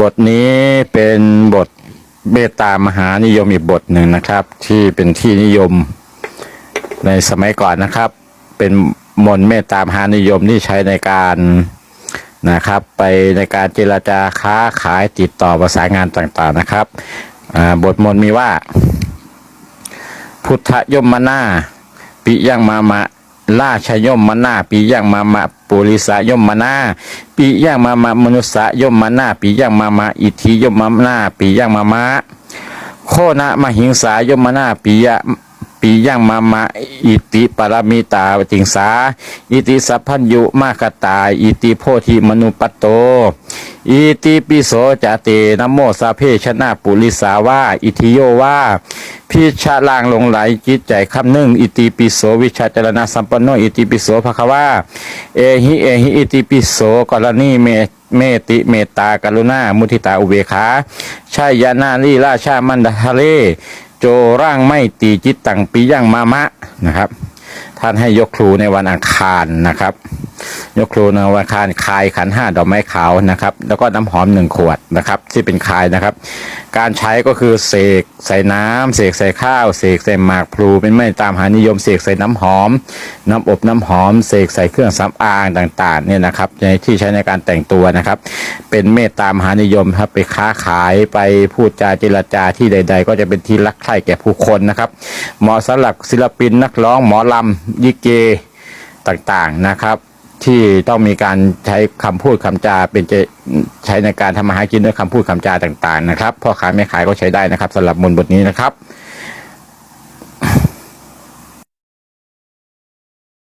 บทนี้เป็นบทเมตตามหานิยมอีกบทหนึ่งนะครับ ที่เป็นที่นิยมในสมัยก่อนนะครับ เป็นมนต์เมตตามหานิยมที่ใช้ในการนะครับ ไปในการเจรจาค้าขายติดต่อประสานงานต่างๆนะครับบทมนต์มีว่า พุทธยมนาปิยังมามะ ราชยมมนาปิยังมามะปุริสายมมนาปิยังมามะมนุษยมมนาปิยังมามะอิทธิยมมนาปิยังมามะโคนะมหิงสายมนาปิยะปิยังมามะอิติปรมิตาติงสา อิติสัพพัญยุมากตาอิติโพธิมนุปัตโต อิติปิโสจาเตนะโมสาเพชนะปุริสาวาอิทิโยว่าพิชาลางลงไหลจิตใจคำนึ่งอิติปิโสวิชาจรณะสัมปันโนอิติปิโสภควาเอหิเอหิอิติปิโสกรณีเมเมติเมตตากรุณามุทิตาอุเบขาชายานาลีราชามันดาทะเล โจร่างไม่ตีจิตตังปิยังมามะนะครับ ท่านให้ยกครูในวันอังคารนะครับ ยกครูในวันอังคารคายขันห้าดอกไม้ขาวนะครับ แล้วก็น้ำหอมหนึ่งขวดนะครับ ที่เป็นคายนะครับ การใช้ก็คือเสกใส่น้ำเสกใส่ข้าวเสกใส่หมากพลูเป็นไม่ตามหานิยมเสกใส่น้ำหอม น้ำอบน้ำหอมเสกใส่เครื่องสำอางต่างๆเนี่ยนะครับในที่ใช้ในการแต่งตัวนะครับ เป็นเมตตามหานิยมครับไปค้าขายไปพูดจาเจรจาที่ใด ๆ ก็จะเป็นที่รักใคร่แก่ผู้คนนะครับเหมาะสำหรับศิลปินนักร้องหมอลำยิเกต่างๆนะครับ ที่ต้องมีการใช้คำพูดคำจาเป็นจะใช้ในการทำมาหากินด้วยคำพูดคำจาต่าง ๆ นะครับพ่อขายแม่ขายก็ใช้ได้นะครับสำหรับมนต์บทนี้นะครับ